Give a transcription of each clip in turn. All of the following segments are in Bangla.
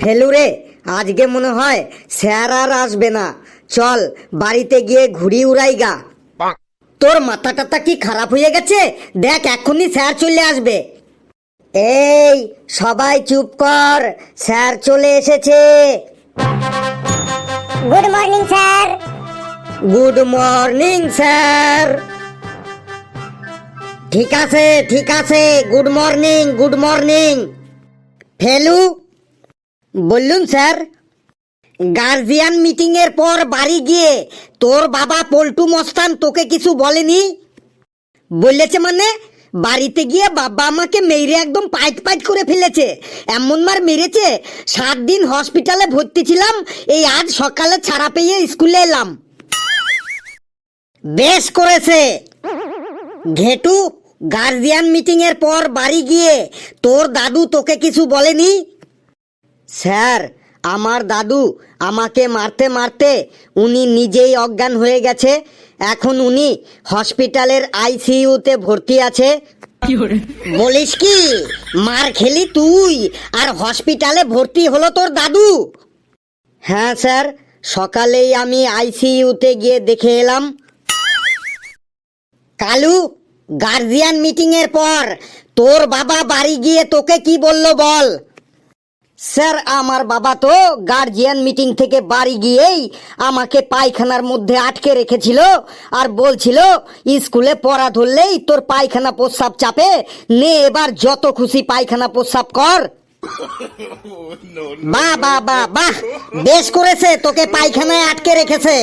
ফেলুরে আজকে মনে হয় স্যার আর আসবে না। চল বাড়িতে গিয়ে ঘুরি উড়াই গা। তোর মাথা টাথা কি খারাপ হয়ে গেছে? দেখ এক্ষুনি স্যার চলে আসবে। এই সবাই চুপ কর স্যার চলে এসেছে। Good morning sir. Good morning sir. ঠিক আছে ঠিক আছে good morning good morning. Felu বললুন sir, guardian meeting এর পর বাড়ি গিয়ে তোর বাবা পল্টু মস্তান তোকে কিছু বলেনি? বলেছে মানে? বাড়িতে গিয়ে বাবা আমাকে মেরে একদম পাইট পাইট করে ফেলেছে। এমন মার মেরেছে, সাত দিন হসপিটালে ভর্তি ছিলাম, এই আজ সকালে ছাড়া পেয়ে স্কুলে এলাম। বেশ করেছে। ঘেটু, গার্জিয়ান মিটিং এর পর বাড়ি গিয়ে তোর দাদু তোকে কিছু বলেনি? স্যার আমার দাদু আমাকে মারতে মারতে উনি নিজেই অজ্ঞান হয়ে গেছে। এখন উনি হসপিটালের আইসিইউতে ভর্তি আছে। বলিস কি? মার খেলি তুই আর হসপিটালে ভর্তি হলো তোর দাদু। হ্যাঁ স্যার সকালেই আমি আইসিইউতে গিয়ে দেখে এলাম। কালু গার্জিয়ান মিটিং এর পর তোর বাবা বাড়ি গিয়ে তোকে কি বলল বল? স্যার আমার বাবা তো গার্জিয়ান মিটিং থেকে বাড়ি গিয়েই আমাকে পায়খানার মধ্যে আটকে রেখেছিল আর বলছিল স্কুলে পড়া ধরলেই তোর পায়খানা প্রস্রাব চাপে নে এবার যত খুশি পায়খানা প্রস্রাব কর। বাহ বাহ বাহ বাহ বেশ করেছে তোকে পায়খানায় আটকে রেখেছে।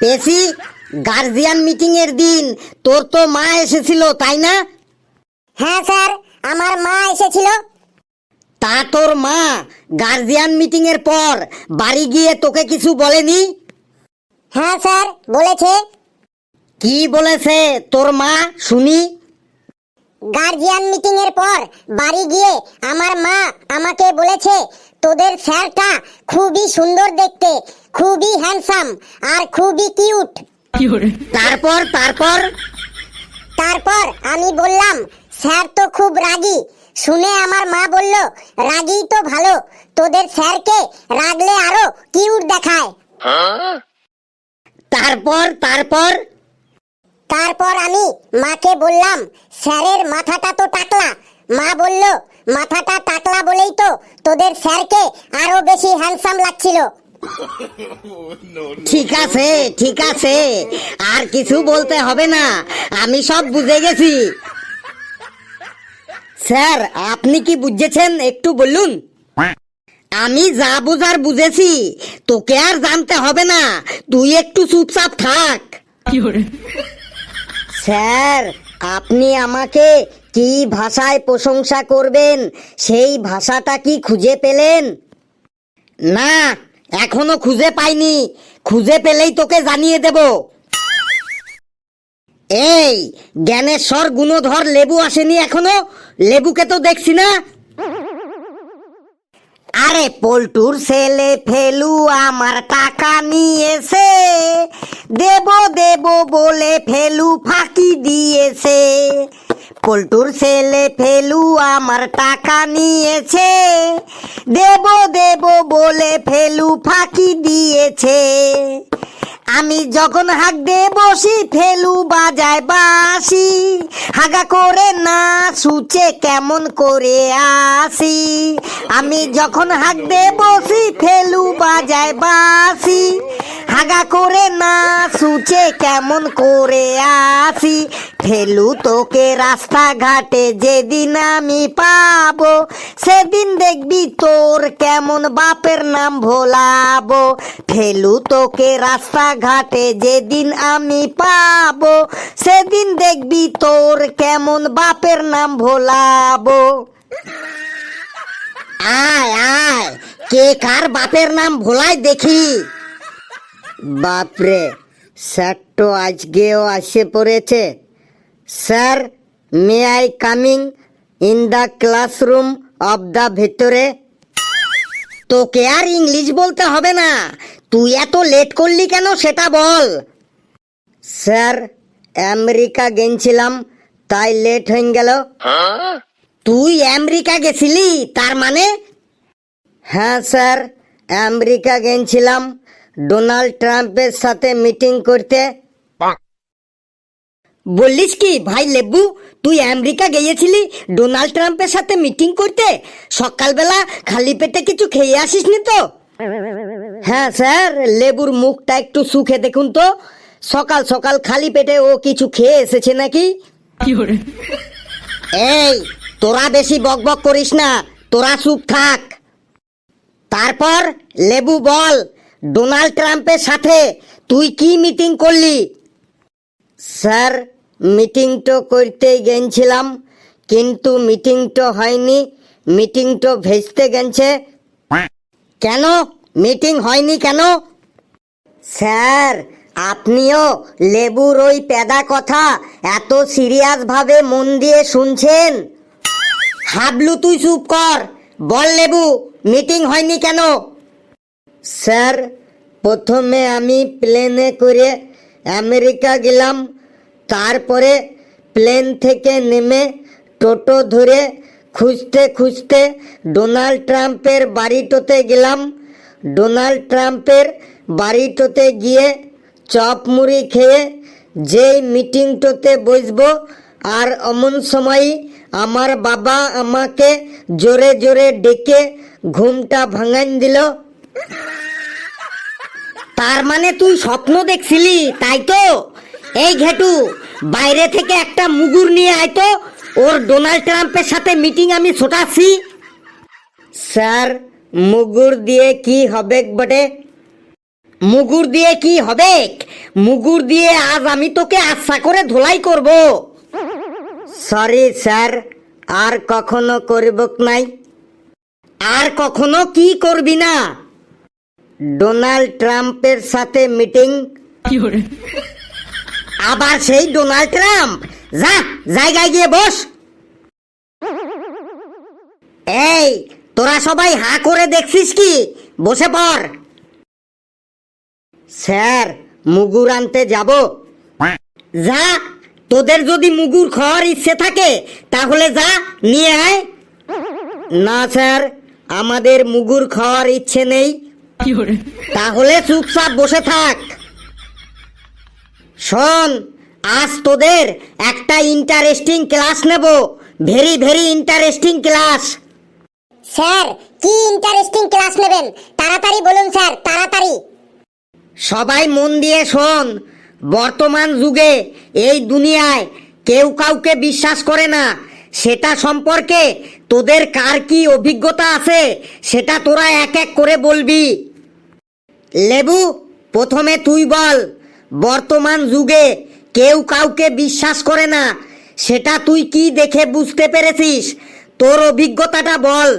পেশি গার্জিয়ান মিটিং এর দিন তোর তো মা এসেছিল তাই না? হ্যাঁ স্যার আমার মা এসেছিল। তা তোর মা গার্জিয়ান মিটিং এর পর বাড়ি গিয়ে তোকে কিছু বলেনি? হ্যাঁ স্যার বলেছে। কি বলেছে তোর মা শুনি। গার্জিয়ান মিটিং এর পর বাড়ি গিয়ে আমার মা আমাকে বলেছে তোদের স্যারটা খুবই সুন্দর দেখতে খুবই হ্যান্ডসাম আর খুবই কিউট তারপর তারপর? তারপর আমি বললাম স্যার তো খুব রাগী শুনে আমার মা বলল রাগী তো ভালো। তোদের স্যারকে রাগলে আরও কিউট দেখায়। তারপর তারপর? তারপর আমি মাকে বললাম স্যারের মাথাটা তো টাকলা। মা বলল মাথাটা টাকলা বলেই তো তোদের স্যারকে আরও বেশি হ্যান্ডসাম লাগছিল। ঠিক আছে ঠিক আছে। আর কিছু বলতে হবে না। আমি সব বুঝে গেছি। স্যার আপনি কি বুঝেছেন? একটু বলুন। আমি যা বুঝার বুঝেছি তোকে আর জানতে হবে না। তুই একটু চুপচাপ থাক। স্যার আপনি আমাকে কি ভাষায় প্রশংসা করবেন? সেই ভাষাটা কি খুঁজে পেলেন? না এখনও খুঁজে পাইনি। খুঁজে পেলেই তোকে জানিয়ে দেব। এই জ্ঞানেশ্বর গুণধর লেবু আসেনি এখনও? লেবুকে তো দেখছি না। আরে পল্টুর ছেলে ফেলু আমার টাকা নিয়েছে। দেব দেব বলে ফেলু ফাঁকি দিয়েছে। পল্টুর ছেলে ফেলু আমার টাকা নিয়েছে। দেব দেব বলে ফেলু ফাঁকি দিয়েছে। আমি যখন দে বসি, ফেলু বাজায় বাসি হাগা করে না, সুচে কেমন করে আসি। আমি যখন দে বসি, ফেলু বাজায় বাসি হাগা করে না, সুচে কেমন করে আসি। ফেলু তোকে রাস্তাঘাটে যেদিন আমি পাবো, সেদিন দেখবি তোর কেমন বাপের নাম ভোলাবো। ফেলু তোকে রাস্তাঘাটে যেদিন আমি পাবো, সেদিন দেখবি তোর কেমন বাপের নাম ভোলাবো। আয় আয়, কে কার বাপের নাম ভোলাই দেখি। বাপরে, স্যার তো আজকেও আসে পড়েছে। Sir, may I coming in the classroom of the ভেতরে। তোকে আর ইংলিশ বলতে হবে না। তুই এত লেট করলি কেন সেটা বল। স্যার, আমেরিকা গেছিলাম, তাই লেট হয়ে গেল। তুই আমেরিকা গেছিলি, তার মানে? হ্যাঁ স্যার, আমেরিকা গেছিলাম, ডোনাল্ড ট্রাম্পের সাথে মিটিং করতে। বললিস কি, ভাই লেবু, তুই আমেরিকা গিয়েছিলি, ডোনাল্ড ট্রাম্পের সাথে মিটিং করতে? সকালবেলা খালি পেটে কিছু খেয়ে আসিসনি তো? হ্যাঁ স্যার লেবুর মুখটা একটু সুখে দেখুন তো। সকাল সকাল খালি পেটে ও কিছু খেয়ে এসেছে নাকি? এই তোরা বেশি বকবক করিস না তোরা চুপ থাক। তারপর লেবু বল ডোনাল্ড ট্রাম্পের সাথে তুই কি মিটিং করলি? স্যার মিটিং তো করতে গেছিলাম কিন্তু মিটিং তো হয়নি মিটিং তো ভেস্তে গেছে কেন? মিটিং হয়নি কেন? স্যার, আপনিও লেবুর ওই পেদা কথা এত সিরিয়াস ভাবে মন দিয়ে শুনছেন? হাবলু, তুই চুপ কর। বল লেবু, মিটিং হয়নি কেন? স্যার, প্রথমে আমি প্লেনে করে আমেরিকা গেলাম। তারপরে প্লেন থেকে নেমে টোটো ধরে খুঁজতে খুঁজতে ডোনাল্ড ট্রাম্পের বাড়িটোতে গেলাম। ডোনাল্ড ট্রাম্পের বাড়িটোতে গিয়ে চপ মুড়ি খেয়ে যেই মিটিংটোতে বসবো, আর অমন সময় আমার বাবা আমাকে জোরে জোরে ডেকে ঘুমটা ভাঙান দিল। তার মানে তুই স্বপ্ন দেখছিলি, তাই তো? এই ঘেটু, বাইরে থেকে একটা মুগুর নিয়ে আয় তো। ওর ডোনাল্ড ট্রাম্পের সাথে মিটিং আমি ছোটাচ্ছি। স্যার মুগুর দিয়ে কি হবে বটে? মুগুর দিয়ে কি হবে মুগুর দিয়ে আজ আমি তোকে আশা করে ধোলাই করব। সরি স্যার আর কখনো করব নাই। আর কখনো কি করবি না? ডোনাল্ড ট্রাম্পের সাথে মিটিং। আবার সেই ডোনাল্ড ট্রাম্প? যা জায়গায় গিয়ে বস। এই তোরা সবাই হা করে দেখছিস কি? বসে পড়। স্যার মুগুর আনতে যাব। যা তোদের যদি মুগুর খাওয়ার ইচ্ছে থাকে তাহলে যা নিয়ে আয়। না স্যার আমাদের মুগুর খাওয়ার ইচ্ছে নেই। তাহলে চুপচাপ বসে থাক। শোন আজ তোদের একটা ইন্টারেস্টিং ক্লাস নেব। Very very interesting class sir কি ইন্টারেস্টিং ক্লাস নেবেন? তাড়াতাড়ি বলুন স্যার তাড়াতাড়ি। সবাই মন দিয়ে শোন বর্তমান যুগে এই দুনিয়ায় কেউ কাউকে বিশ্বাস করে না। সেটা সম্পর্কে তোদের কার কি অভিজ্ঞতা আছে সেটা তোরা এক এক করে বলবি। লেবু প্রথমে তুই বল বর্তমান যুগে কেউ কাউকে বিশ্বাস করে না। সেটা তুই কি দেখে বুঝতে পেরেছিস? তোর অভিজ্ঞতাটা বল।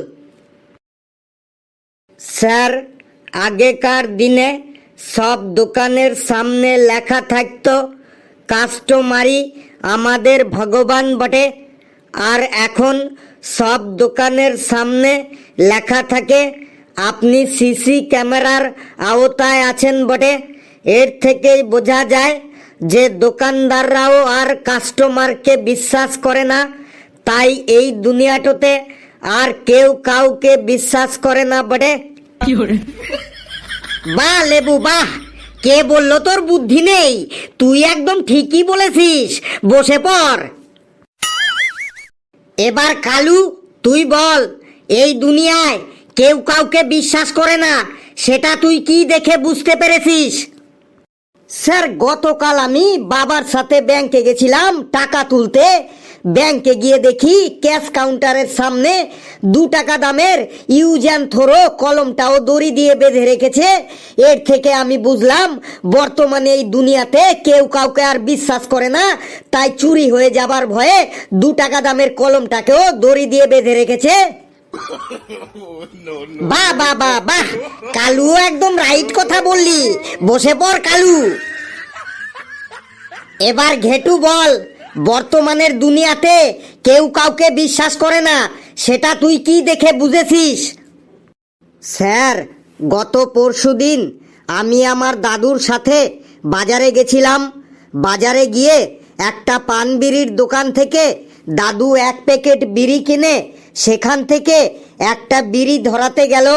স্যার, আগেকার দিনে সব দোকানের সামনে লেখা থাকতো, কাস্টমারই আমাদের ভগবান বটে। আর এখন সব দোকানের সামনে লেখা থাকে, আপনি সিসি ক্যামেরার আওতায় আছেন বটে। এর থেকেই বোঝা যায় যে দোকানদাররাও আর কাস্টমারকে বিশ্বাস করে না তাই এই দুনিয়াটাতে আর কেউ কাউকে বিশ্বাস করে না বটে। বাহ লেবু বাহ। কে বলল তোর বুদ্ধি নেই? তুই একদম ঠিকই বলেছিস। বসে পড়। এবার কালু তুই বল এই দুনিয়ায় কেউ কাউকে বিশ্বাস করে না সেটা তুই কি দেখে বুঝতে পেরেছিস? স্যার, গতকাল আমি বাবার সাথে ব্যাংকে গেছিলাম টাকা তুলতে। ব্যাংকে গিয়ে দেখি ক্যাশ কাউন্টারের সামনে দু টাকা দামের ইউজ অ্যান্ড থ্রো কলমটাও দড়ি দিয়ে বেঁধে রেখেছে। এর থেকে আমি বুঝলাম, বর্তমানে এই দুনিয়াতে কেউ কাউকে আর বিশ্বাস করে না, তাই চুরি হয়ে যাবার ভয়ে দু টাকা দামের কলমটাকেও দড়ি দিয়ে বেঁধে রেখেছে। বাহ বাহ বাহ বাহ কালু একদম রাইট কথা বললি। বসে পড়, কালু। এবার ঘেটু বল, বর্তমানের দুনিয়াতে কেউ কাউকে বিশ্বাস করে না, সেটা তুই কি দেখে বুঝেছিস? স্যার, গত পরশুদিন আমি আমার দাদুর সাথে বাজারে গেছিলাম। বাজারে গিয়ে একটা পান বিড়ির দোকান থেকে দাদু এক প্যাকেট বিড়ি কিনে সেখান থেকে একটা বিড়ি ধরাতে গেল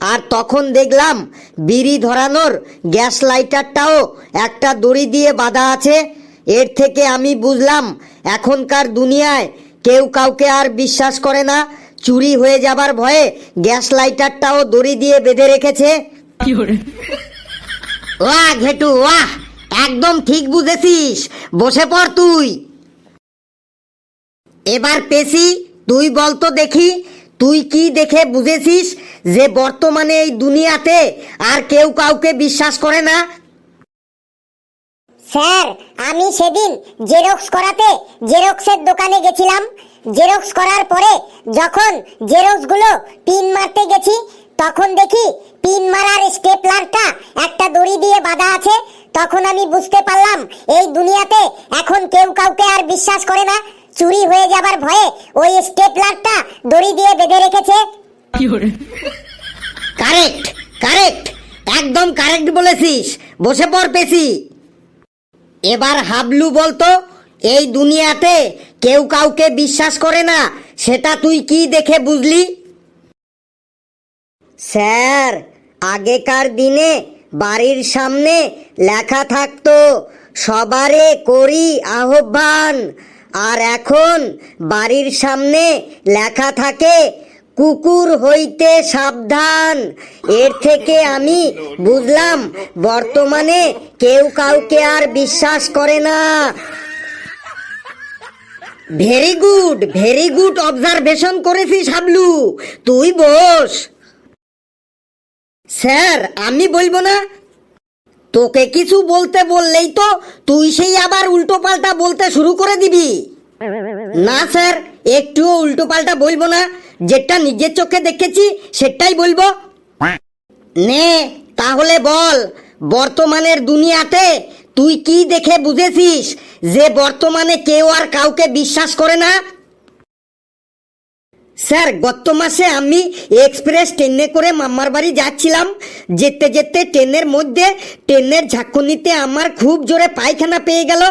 আর তখন দেখলাম বিড়ি ধরানোর গ্যাস লাইটারটাও একটা দড়ি দিয়ে বাঁধা আছে। এর থেকে আমি বুঝলাম এখনকার দুনিয়ায় কেউ কাউকে আর বিশ্বাস করে না চুরি হয়ে যাবার ভয়ে গ্যাস লাইটারটাও দড়ি দিয়ে বেঁধে রেখেছে। ওয়াহ ঘেটু ওয়াহ একদম ঠিক বুঝেছিস বসে পড় তুই। এবার পেশি তুই বলতো দেখি, তুই কি দেখে বুঝেছিস যে বর্তমানে এই দুনিয়াতে আর কেউ কাউকে বিশ্বাস করে না? স্যার, আমি সেদিন জেরক্স করাতে জেরক্সের দোকানে গেছিলাম। জেরক্স করার পরে যখন জেরক্সগুলো পিন মারতে গেছি, তখন দেখি পিন মারার স্টেপলারটা একটা দড়ি দিয়ে বাঁধা আছে। তখন আমি বুঝতে পারলাম এই দুনিয়াতে এখন কেউ কাউকে আর বিশ্বাস করে না। চুরি হয়ে যাবার ভয়ে ওই স্টেপলারটা দড়ি দিয়ে বেঁধে রেখেছে। কারেক্ট কারেক্ট একদম কারেক্ট বলেছিস বসে পড় পেশি। এবার হাবলু বলতো এই দুনিয়াতে কেউ কাউকে বিশ্বাস করে না সেটা তুই কি দেখে বুঝলি? স্যার আগেকার দিনে বাড়ির সামনে লেখা থাকতো সবারে করি আহ্বান আর এখন বাড়ির সামনে লেখা থাকে, কুকুর হইতে সাবধান। এর থেকে আমি বুঝলাম, বর্তমানে কেউ কাউকে আর বিশ্বাস করে না। Very good very good observation করেছিস হাবলু, তুই বস। স্যার, আমি বলব না তোকে কিছু বলতে বললেই তো তুই সেই আবার উল্টো পাল্টা বলতে শুরু করে দিবি। না, স্যার, একটুও উল্টো পাল্টা বলব না। যেটা নিজের চোখে দেখেছি, সেটাই বলব। নে, তাহলে বল, বর্তমানের দুনিয়াতে তুই কি দেখে বুঝেছিস? যে বর্তমানে কেউ আর কাউকে বিশ্বাস করে না স্যার, গত মাসে আমি এক্সপ্রেস ট্রেনে করে মামার বাড়ি যাচ্ছিলাম। যেতে যেতে ট্রেনের মধ্যে, ট্রেনের ঝাঁকুনিতে আমার খুব জোরে পায়খানা পেয়ে গেল।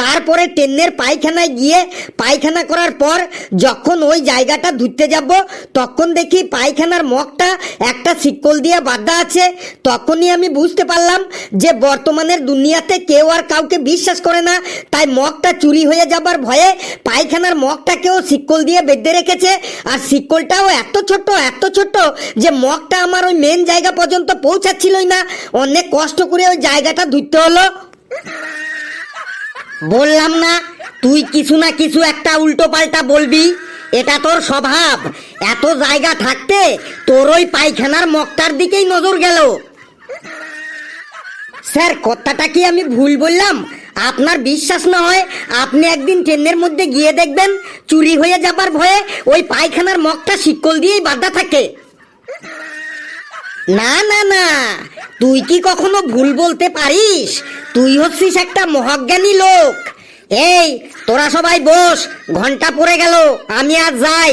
তারপরে ট্রেনের পায়খানায় গিয়ে পায়খানা করার পর যখন ওই জায়গাটা ধুতে যাব, তখন দেখি পায়খানার মগটা একটা শিকল দিয়ে বাঁধা আছে। তখনই আমি বুঝতে পারলাম যে বর্তমানের দুনিয়াতে কেউ আর কাউকে বিশ্বাস করে না। তাই মগটা চুরি হয়ে যাবার ভয়ে পায়খানার মগটাকেও শিকল দিয়ে বেঁধে রেখেছে। আর শিকলটাও এত ছোট এত ছোট যে মগটা আমার ওই মেন জায়গা পর্যন্ত পৌঁছাচ্ছিলই না। অনেক কষ্ট করে ওই জায়গাটা ধুইতে হলো। বললাম না, তুই কিছু না কিছু একটা উল্টো পাল্টা বলবি। এটা তোর স্বভাব। এত জায়গা থাকতে তোর ওই পায়খানার মগটার দিকেই নজর গেল। স্যার, কথাটা কি আমি ভুল বললাম? আপনার বিশ্বাস না হয় আপনি একদিন ট্রেনের মধ্যে গিয়ে দেখবেন চুরি হয়ে যাবার ভয়ে ওই পায়খানার মগটা শিকল দিয়েই বাঁধা থাকে। না না না, তুই কি কখনো ভুল বলতে পারিস? তুই হচ্ছিস একটা মহাজ্ঞানী লোক। এই, তোরা সবাই বস, ঘণ্টা পড়ে গেল, আমি আর যাই।